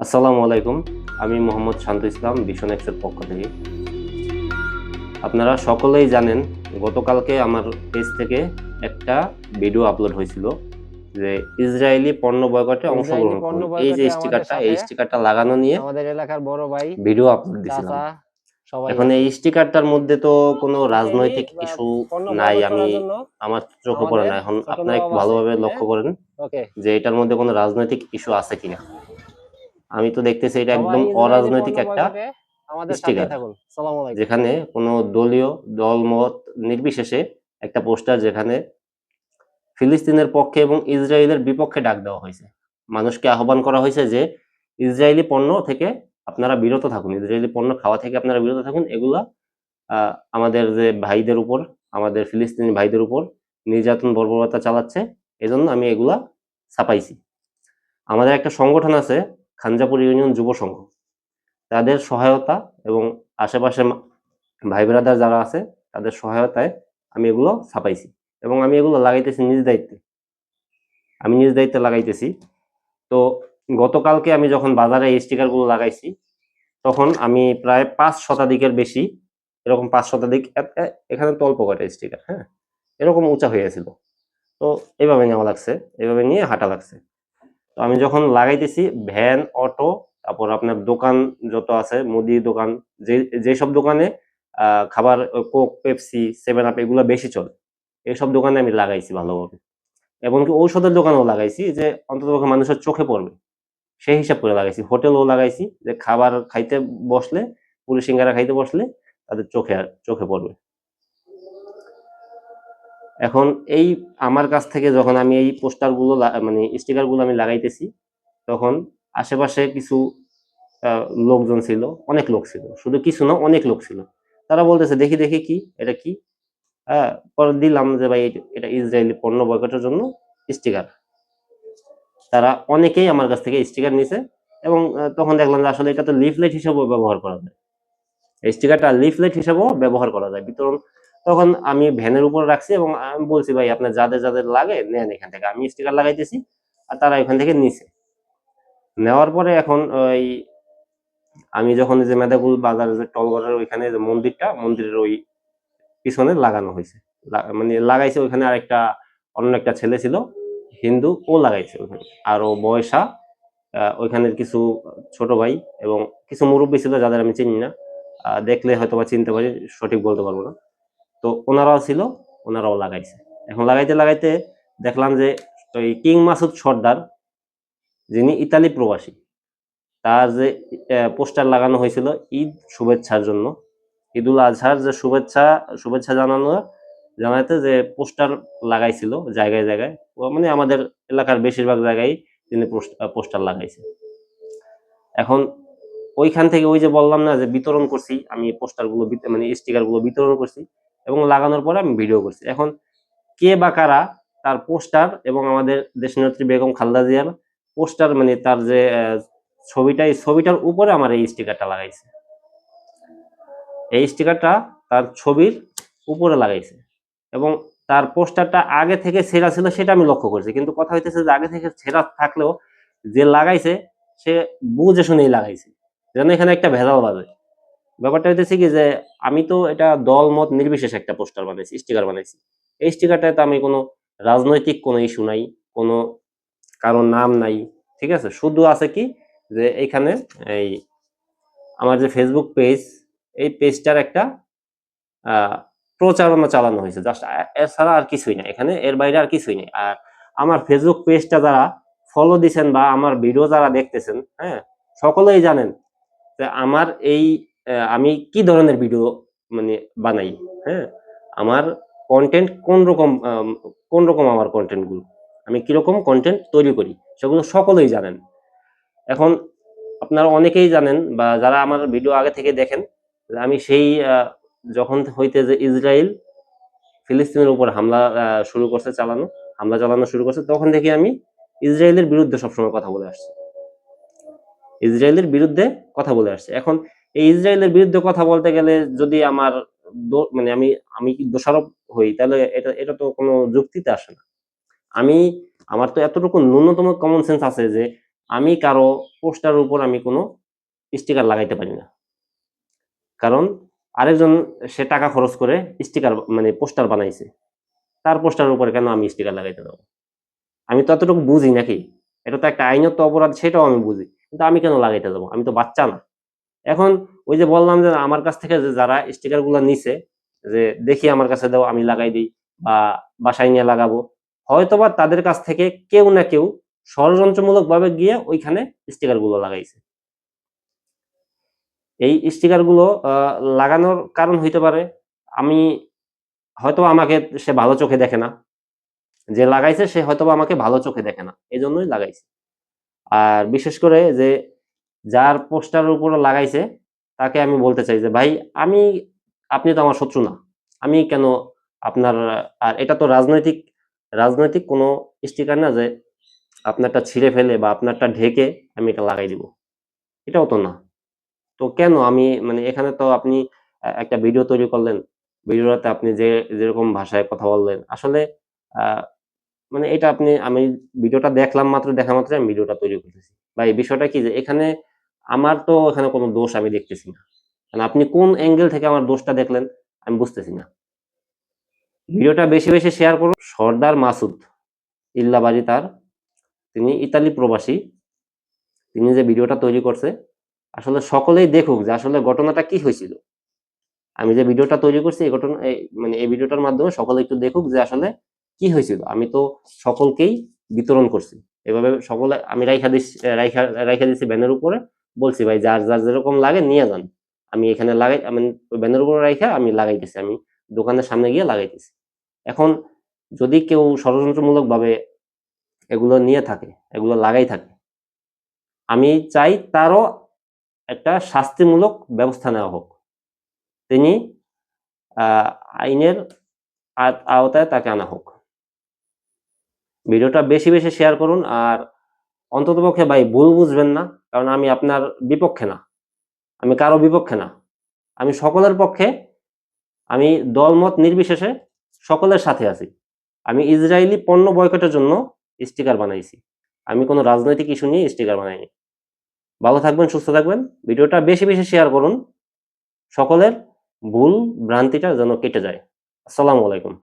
আসসালামু আলাইকুম আমি মোহাম্মদ শান্ত ইসলাম এক্সের পক্ষ থেকে। আপনারা সকলেই জানেন গতকালকে আমার পেজ থেকে একটা ভিডিও আপলোড হয়েছিল যে ইসরায়েলি পণ্য বয়কটে অংশগ্রহণ এই যে স্টিকারটা এই স্টিকারটা লাগানো নিয়ে আমাদের এলাকার বড় ভাই ভিডিও আপলোড দিয়েছিলাম। এখন এই স্টিকারটার মধ্যে তো কোনো রাজনৈতিক ইস্যু নাই আমি আমার চোখে পড়ে না। এখন আপনারা একটু ভালোভাবে লক্ষ্য করেন যে এটার মধ্যে কোনো রাজনৈতিক ইস্যু আছে কিনা। আমি তো দেখতেছি এটা একদম অরাজনৈতিক একটা যেখানে কোনো দলীয় দলমত নির্বিশেষে একটা পোস্টার যেখানে ফিলিস্তিনের পক্ষে এবং ইসরায়েলের বিপক্ষে ডাক দেওয়া হয়েছে। মানুষকে আহ্বান করা হয়েছে যে ইসরায়েলি পণ্য থেকে আপনারা বিরত থাকুন। ইসরায়েলি পণ্য খাওয়া থেকে আপনারা বিরত থাকুন। এগুলা আহ, আমাদের যে ভাইদের উপর আমাদের ফিলিস্তিনি ভাইদের উপর নির্যাতন বর্বরতা চালাচ্ছে। এজন্য আমি এগুলা ছাপাইছি। আমাদের একটা সংগঠন আছে খানজাপুর ইউনিয়ন যুব সংঘ। তাদের সহায়তা এবং আশেপাশে ভাই ব্রাদার যারা আছে, তাদের সহায়তায় আমি এগুলো ছাপাইছি এবং আমি এগুলো লাগাইতেছি নিজ দায়িত্বে। আমি নিজ দায়িত্বে লাগাইতেছি। তো গতকালকে আমি যখন বাজারে এই স্টিকারগুলো লাগাইছি, তখন আমি প্রায় পাঁচ শতাধিকের বেশি, এরকম পাঁচ শতাধিক এখানে তল্প করে স্টিকার হ্যাঁ? এরকম উঁচা হয়েছিল তো এভাবে নেওয়া লাগছে, এভাবে নিয়ে হাঁটা লাগছে। তো আমি যখন লাগাইতেছি, ভ্যান, অটো, তারপর আপনার দোকান যত আছে, মুদি দোকান, যে, যেসব দোকানে খাবার কোক, পেপসি, সেভেন আপ এগুলো বেশি চলে এইসব দোকানে আমি লাগাইছি ভালোভাবে। এমনকি ঔষধের দোকানেও লাগাইছি যে, অন্তত মানুষের চোখে পড়বে। সেই হিসাব করে লাগাইছি। হোটেলও লাগাইছি যে, খাবার খাইতে বসলে, পুরি সিঙ্গারা খাইতে বসলে, তাদের চোখে চোখে পড়বে। এখন এই আমার কাছ থেকে যখন আমি এই পোস্টারগুলো মানে স্টিকারগুলো আমি লাগাইতেছি, তখন আশেপাশে কিছু লোকজন ছিল, অনেক লোক ছিল। শুধু কিছু না, অনেক লোক ছিল। তারা বলতেছে, দেখি দেখি কি, এটা কি? হ্যাঁ পরে দিলাম যে, ভাই, এটা- ইসরায়েলি পণ্য বয়কটের জন্য স্টিকার। তারা অনেকেই আমার কাছ থেকে স্টিকার নিছে এবং তখন দেখলাম যে, আসলে এটা তো লিফলেট হিসেবেও ব্যবহার করা যায়। এই স্টিকারটা লিফলেট হিসেবেও ব্যবহার করা যায়। বিতরণ তখন আমি ভ্যানের উপর রাখছি এবং আমি বলছি, ভাই, আপনার যাদের যাদের লাগে, নেন এখান থেকে। আমি স্টিকার লাগাইতেছি আর তারা এখান থেকে নিছে। নেওয়ার পরে এখন ওই আমি যখন যে মেদাগুল বাজারে, যে টলগড়ের ওইখানে যে মন্দিরটা, মন্দিরের ওই পিছনে লাগানো হয়েছে। মানে লাগাইছে ওইখানে আরেকটা, অন্য একটা ছেলে ছিল, হিন্দু, ও লাগাইছে ওইখানে। আর ও বয়সা ওইখানের কিছু ছোট ভাই এবং কিছু মুরব্বী ছিল যাদের আমি চিনি না। দেখলে হয়তো বা চিনতে পারি, সঠিক বলতে পারব না। তো ওনারাও ছিল, ওনারাও লাগাইছে। এখন লাগাইতে লাগাইতে দেখলাম যে ওই কিং মাসুদ সর্দার, যিনি ইতালি প্রবাসী, তার যে পোস্টার লাগানো হয়েছিল ঈদ শুভেচ্ছার জন্য। ঈদুল আজহার যে শুভেচ্ছা শুভেচ্ছা জানানো জানাতে যে পোস্টার লাগাইছিল জায়গায় জায়গায় মানে আমাদের এলাকার বেশিরভাগ জায়গায় তিনি পোস্টার লাগাইছে। এখন ওইখান থেকে ওই যে বললাম না যে বিতরণ করছি, আমি পোস্টারগুলো বিত- মানে স্টিকারগুলো বিতরণ করছি এবং লাগানোর পরে আমি ভিডিও করছি। এখন কে বা কারা তার পোস্টার এবং আমাদের দেশনেত্রী বেগম খালদা জিয়ার পোস্টার মানে তার যে ছবিটা, এই ছবিটার উপরে আমার এই স্টিকারটা লাগাইছে। এই স্টিকারটা তার ছবির উপরে লাগাইছে এবং তার পোস্টারটা আগে থেকে ছেঁড়া ছিল সেটা আমি লক্ষ্য করছি। কিন্তু কথা হইতেছে যে আগে থেকে ছেঁড়া থাকলেও যে লাগাইছে, সে বুঝে শুনেই লাগাইছে। যেন এখানে একটা ভেজাল বাজে। ব্যাপারটা হইতেছে কি যে, আমি তো এটা দল মত নির্বিশেষে একটা পোস্টার বানাইছি, স্টিকার বানাইছি। এই স্টিকারটাতে আমি কোনো রাজনৈতিক কোনো ইস্যু নাই, কোনো কারোর নাম নাই, ঠিক আছে? শুধু আছে কি যে এখানে এই আমার যে ফেসবুক পেজ এই পেজটার একটা প্রচারণা চালানো হয়েছে। জাস্ট এছাড়া আর কিছুই না এখানে এর বাইরে আর কিছুই নেই। আর আমার ফেসবুক পেজটা যারা ফলো দিছেন বা আমার ভিডিও যারা দেখতেছেন হ্যাঁ? সকলেই জানেন যে, আমার এই আমি কি ধরনের ভিডিও মানে বানাই? হ্যাঁ? আমার কন্টেন্ট কোন রকম কোন রকম আমার কন্টেন্টগুলো? আমি কীরকম কন্টেন্ট তৈরি করি? সেগুলো সকলেই জানেন। এখন আপনারা অনেকেই জানেন বা যারা আমার ভিডিও আগে থেকে দেখেন, আমি সেই যখন হইতে যে ইসরায়েল ফিলিস্তিনের উপর হামলা শুরু করছে চালানো, হামলা চালানো শুরু করছে, তখন থেকে আমি ইসরায়েলের বিরুদ্ধে সবসময় কথা বলে আসছি। ইসরায়েলের বিরুদ্ধে কথা বলে আসছে। এখন এই ইসরায়েলের বিরুদ্ধে কথা বলতে গেলে যদি আমার মানে আমি আমি কি দোষারোপ হই, তাহলে এটা এটা তো কোনো যুক্তিতে আসে না। আমি, আমার তো এতটুকু ন্যূনতম কমন সেন্স আছে যে আমি কারও পোস্টার উপর আমি কোনো স্টিকার লাগাইতে পারি না। কারণ আরেকজন, সে টাকা খরচ করে স্টিকার মানে পোস্টার বানাইছে। তার পোস্টারের উপরে কেন আমি স্টিকার লাগাইতে দেবো আমি তো এতটুকু বুঝি নাকি? এটা তো একটা আইনত অপরাধ, সেটাও আমি বুঝি। কিন্তু আমি কেন লাগাইতে দেবো আমি তো বাচ্চা না। এখন ওই যে বললাম যে আমার কাছ থেকে যে যারা স্টিকারগুলো নিছে, যে দেখি আমার কাছে দাও, আমি লাগাই দিই বা বাসায় নিয়ে লাগাবো, হয়তোবা তাদের কাছ থেকে কেউ না কেউ ষড়যন্ত্রমূলক ভাবে গিয়ে ওইখানে স্টিকারগুলো লাগাইছে। এই স্টিকারগুলো লাগানোর কারণ হইতে পারে, আমি হয়তো আমাকে সে ভালো চোখে দেখে না। যে লাগাইছে, সে হয়তো আমাকে ভালো চোখে দেখে না এই জন্যই লাগাইছে। আর বিশেষ করে যে যার পোস্টারের উপর লাগাইছে, তাকে আমি বলতে চাই যে, ভাই, আমি, আপনি তো আমার শত্রু না। আমি কেন আপনার, আর এটা তো রাজনৈতিক রাজনৈতিক কোনো স্টিকার না যে আপনারটা ছিঁড়ে ফেলে বা আপনারটা ঢেকে আমি এটা লাগাই দিব। এটাও তো না। তো কেন আমি মানে এখানে তো আপনি একটা ভিডিও তৈরি করলেন। ভিডিওতে আপনি যে, যেরকম ভাষায় কথা বললেন। আসলে মানে এটা আপনি, আমি ভিডিওটা দেখলাম মাত্র, দেখা মাত্র আমি ভিডিওটা তৈরি করতেছি। বা এই বিষয়টা কি যে, এখানে আমার তো এখানে কোনো দোষ আমি দেখতেছি না। মানে আপনি কোন অ্যাঙ্গেল থেকে আমার দোষটা দেখলেন, আমি বুঝতেছি না। ভিডিওটা বেশি বেশি শেয়ার করুন। সর্দার মাসুদ ইল্লাবাড়ি তার। তিনি ইতালি প্রবাসী। তিনি যে ভিডিওটা তৈরি করছে, আসলে সকলেই দেখুক যে আসলে ঘটনাটা কি হয়েছিল। আমি যে ভিডিওটা তৈরি করছি, এই ঘটনা মানে এই ভিডিওটার মাধ্যমে সকলে একটু দেখুক যে আসলে কি হয়েছিল। আমি তো সকলকেই বিতরণ করছি। এভাবে সকলে, আমি রাইখা দিচ্ছি, রাইখা রাইখা দিচ্ছি ব্যানের উপরে। বলছি, ভাই, যার যার যেরকম লাগে নিয়ে যান। আমি এখানে লাগাই, আমি ব্যানের উপরে রাইখা আমি লাগাইতেছি, আমি দোকানের সামনে গিয়ে লাগাইতেছি। এখন যদি কেউ ষড়যন্ত্রমূলক ভাবে এগুলো নিয়ে থাকে, এগুলো লাগাই থাকে, আমি চাই তারও একটা শাস্তিমূলক ব্যবস্থা নেওয়া হোক। তিনি আইনের আওতায় তাকে আনা হোক। ভিডিওটা বেশি বেশি শেয়ার করুন, আর অন্ততপক্ষে ভাই ভুল বুঝবেন না। কারণ আমি আপনার বিপক্ষে না। আমি কারও বিপক্ষে না। আমি সকলের পক্ষে, আমি দলমত নির্বিশেষে সকলের সাথে আছি। আমি ইসরায়েলি পণ্য বয়কটের জন্য স্টিকার বানাইছি। আমি কোনো রাজনৈতিক ইস্যু নিয়ে স্টিকার বানাইনি। ভালো থাকবেন, সুস্থ থাকবেন। ভিডিওটা বেশি বেশি শেয়ার করুন। সকলের ভুল ভ্রান্তিটা যেন কেটে যায়। আসসালামু আলাইকুম।